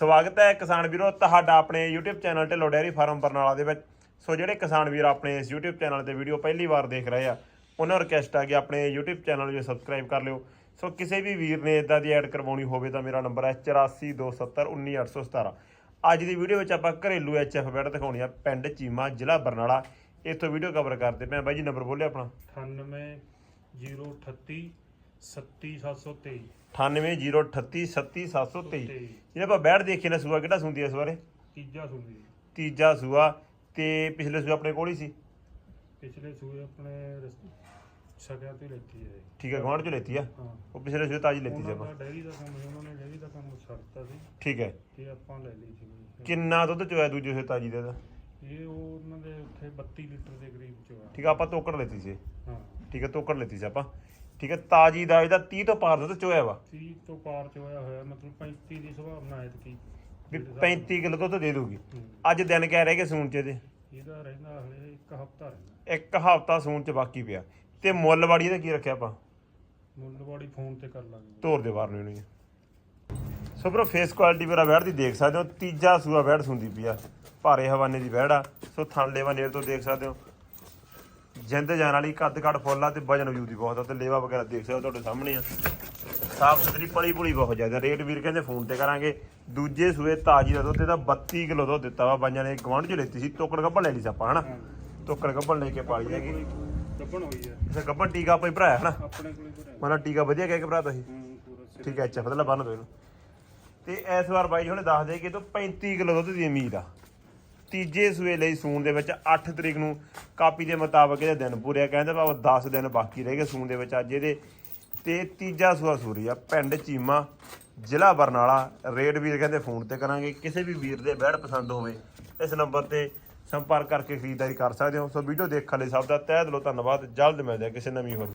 ਸਵਾਗਤ ਹੈ ਕਿਸਾਨ ਵੀਰੋ ਤੁਹਾਡਾ ਆਪਣੇ YouTube channel Dhillon dairy farm Barnala ਦੇ ਵਿੱਚ। ਸੋ ਜਿਹੜੇ ਕਿਸਾਨ ਵੀਰ ਆਪਣੇ ਇਸ YouTube ਚੈਨਲ ਤੇ ਵੀਡੀਓ ਪਹਿਲੀ ਵਾਰ ਦੇਖ ਰਹੇ ਆ, ਉਹਨਾਂ ਨੂੰ ਰਿਕਵੈਸਟ ਆ ਕਿ ਆਪਣੇ YouTube ਚੈਨਲ ਨੂੰ ਸਬਸਕ੍ਰਾਈਬ ਕਰ ਲਿਓ। ਸੋ ਕਿਸੇ ਵੀ ਵੀਰ ਨੇ ਇਦਾਂ ਦੀ ਐਡ ਕਰਵਾਉਣੀ ਹੋਵੇ ਤਾਂ ਮੇਰਾ ਨੰਬਰ ਹੈ 8427191817 ਅੱਜ ਦੀ ਵੀਡੀਓ ਵਿੱਚ ਆਪਾਂ ਘਰੇਲੂ ਐਚਐਫ ਬੈਡ ਦਿਖਾਉਣੀ ਆ, ਪਿੰਡ ਚੀਮਾ, ਜ਼ਿਲ੍ਹਾ ਬਰਨਾਲਾ। ਇੱਥੋਂ ਵੀਡੀਓ ਕਵਰ ਕਰਦੇ ਪਏ ਬਾਈ ਜੀ ਨੰਬਰ ਬੋਲਿਓ ਆਪਣਾ। 98 038 37723 9803837723 ਜਿਹੜੇ ਆਪਾਂ ਬੈਡ ਦੇਖੇ ਨਾ ਸੂਆ ਕਿਹੜਾ ਸੁੰਦੀ ਇਸ ਬਾਰੇ? ਤੀਜਾ ਸੂਈ ਤੀਜਾ ਸੂਆ ਤੇ ਪਿਛਲੇ ਸੂਆ ਆਪਣੇ ਕੋਲ ਹੀ ਸੀ? ਪਿਛਲੇ ਸੂਏ ਆਪਣੇ ਸਕਿਆਂ ਤੋਂ ਲੈਤੀ ਹੈ ਠੀਕ ਹੈ ਗਵਾਂਢ ਚੋਂ ਲੈਤੀ ਆ? ਹਾਂ। ਉਹ ਪਿਛਲੇ ਸੂਏ ਤਾਜੀ ਲੈਤੀ ਸੀ ਆਪਾਂ। ਡੈਰੀ ਦਾ ਕੰਮ ਸੀ ਉਹਨਾਂ ਨੇ ਡੈਰੀ ਦਾ ਕੰਮ ਛੱਡਤਾ ਸੀ। ਠੀਕ ਹੈ। ਤੇ ਆਪਾਂ ਲੈ ਲਈ ਸੀ। ਕਿੰਨਾ ਦੁੱਧ ਚੋਇਆ ਦੂਜੇ ਸੂਏ ਤਾਜੀ ਦੇ ਦਾ ਇਹ ਉਹ ਉਹਨਾਂ ਦੇ ਉੱਥੇ 32 ਲੀਟਰ ਦੇ ਕਰੀਬ ਚ ਆ ਠੀਕ ਆ ਆਪਾਂ ਤੋਕੜ ਲੈਤੀ ਸੀ। ਹਾਂ। ਠੀਕ ਹੈ ਤੋਕੜ ਲੈਤੀ ਸੀ ਆਪਾਂ। ਠੀਕ ਹੈ ਤਾਜੀ ਦਾ ਇਹਦਾ 30 ਤੋਂ ਪਾਰ ਦੁੱਧ ਚੋਇਆ ਵਾ। 30 ਤੋਂ ਪਾਰ ਚ ਹੋਇਆ ਮਤਲਬ 35 ਦੀ ਸੰਭਾਵਨਾ ਹੈ ਕਿ ਵੀ 35 ਕਿਲੋ ਦੁੱਧ ਦੇ ਦੂਗੀ। ਅੱਜ ਦਿਨ ਕਹਿ ਰਹੇ ਕਿ ਸੂਣ ਚ ਇਹਦੇ। ਇਹਦਾ ਰਹਿੰਦਾ ਹਲੇ ਇੱਕ ਹਫਤਾ ਰਹਿੰਦਾ। ਇੱਕ ਹਫ਼ਤਾ ਸੂਣ ਚ ਬਾਕੀ ਪਿਆ। ਤੇ ਮੁੱਲ ਵਾੜੀ ਇਹਦਾ ਕੀ ਰੱਖਿਆ ਆਪਾਂ? ਮੁੱਲਵਾੜੀ ਫੋਨ ਤੇ ਕਰ ਲਾਂਗੇ। ਧੋਰ ਦੇ ਬਾਹਰ ਨੂੰ ਇਹਨੂੰ ਸੋ ਬਰੋ ਫੇਸ ਕੁਆਲਿਟੀ ਮੇਰਾ ਵੈੜ ਦੀ ਦੇਖ ਸਕਦੇ ਹੋ। ਤੀਜਾ ਸੂਆ ਵੈੜ ਸੁੰਦੀ ਪਈ ਆ। ਭਾਰੇ ਹਵਾਨੇ ਦੀ ਵੈੜ ਆ। ਸੋ ਥਣ ਲੇਵਾ ਨੇੜ ਤੋਂ ਦੇਖ ਸਕਦੇ ਹੋ। ਜਿੰਦ ਜਾਨ ਵਾਲੀ ਕੱਦ ਕੱਦ ਫੁੱਲ ਆ ਤੇ ਵਜਨ ਵਜੂਦ ਬਹੁਤ ਆ ਤੇ ਲੇਵਾ ਵਗੈਰਾ ਦੇਖ ਸਕਦੇ ਹੋ ਤੁਹਾਡੇ ਸਾਹਮਣੇ ਆ। ਸਾਫ਼ ਸੁਥਰੀ ਪਲੀ ਪੁਲੀ ਬਹੁਤ ਜ਼ਿਆਦਾ। ਰੇਟ ਵੀਰ ਕਹਿੰਦੇ ਫੋਨ ਤੇ ਕਰਾਂਗੇ। ਦੂਜੇ ਸੂਏ ਤਾਜੀ ਦਾ ਦੁੱਧ ਇਹਦਾ 32 ਕਿਲੋ ਦੁੱਧ ਦਿੱਤਾ ਵਾ ਬਾਈਆਂ ਨੇ ਗਵਾਂਢ ਚ ਲੈਤੀ ਸੀ। ਤੋਕੜ ਗੱਭਣ ਲੈ ਲਈ ਸੀ ਆਪਾਂ ਹਨਾ? ਤੋਕੜ ਗੱਭਣ ਲੈ ਕੇ ਪਾਲੀ ਹੈਗੀ। ਦੱਬਣ ਹੋਈ ਹੈ ਇਸੇ ਗੱਭਣ ਟੀਕਾ ਆਪਾਂ ਹੀ ਭਰਾਇਆ ਹਨਾ? ਆਪਣੇ ਕੋਲੇ ਮਤਲਬ ਟੀਕਾ ਵਧੀਆ ਕਹਿ ਕੇ ਭਰਾ ਤੁਸੀਂ? ਹੂੰ ਪੂਰਾ ਸਿਰ ਠੀਕ ਹੈ ਅੱਛਾ ਫਤਲਾ ਬੰਨ ਦੋ ਇਹਨੂੰ। ਤੇ ਇਸ ਵਾਰ ਬਾਈ ਜੀ ਹੁਣੇ ਦੱਸ ਦੇ ਕਿ ਤੋਂ 35 ਕਿਲੋ ਦੁੱਧ ਦੀ ਉਮੀਦ ਆ। ਤੀਜੇ ਸੂਏ ਲਈ ਸੂਣ ਦੇ ਵਿੱਚ 8 ਤਰੀਕ ਨੂੰ ਕਾਪੀ ਦੇ ਮੁਤਾਬਕ ਇਹਦੇ ਦਿਨ ਪੂਰੇ ਕਹਿੰਦੇ ਭਾਵੇਂ 10 ਦਿਨ ਬਾਕੀ ਰਹਿ ਗਏ ਸੂਣ ਦੇ ਵਿੱਚ ਅੱਜ ਇਹਦੇ। ਤੇ ਤੀਜਾ ਸੂਆ ਸੂਰੀ ਆ, ਪਿੰਡ ਚੀਮਾ, ਜ਼ਿਲ੍ਹਾ ਬਰਨਾਲਾ। ਰੇਡ ਵੀਰ ਕਹਿੰਦੇ ਫੋਨ ਤੇ ਕਰਾਂਗੇ, ਕਿਸੇ ਵੀ ਵੀਰ ਦੇ ਬੈੜ ਪਸੰਦ ਹੋਵੇ, ਇਸ ਨੰਬਰ ਤੇ ਸੰਪਰਕ ਕਰਕੇ ਖਰੀਦਦਾਰੀ ਕਰ ਸਕਦੇ ਹੋ। ਸੋ ਵੀਡੀਓ ਦੇਖਣ ਲਈ ਸਭ ਦਾ ਤਹਿ ਦਿਲੋਂ ਧੰਨਵਾਦ, ਜਲਦ ਮਿਲਦੇ ਆ ਕਿਸੇ ਨਵੀਂ ਹੋਰ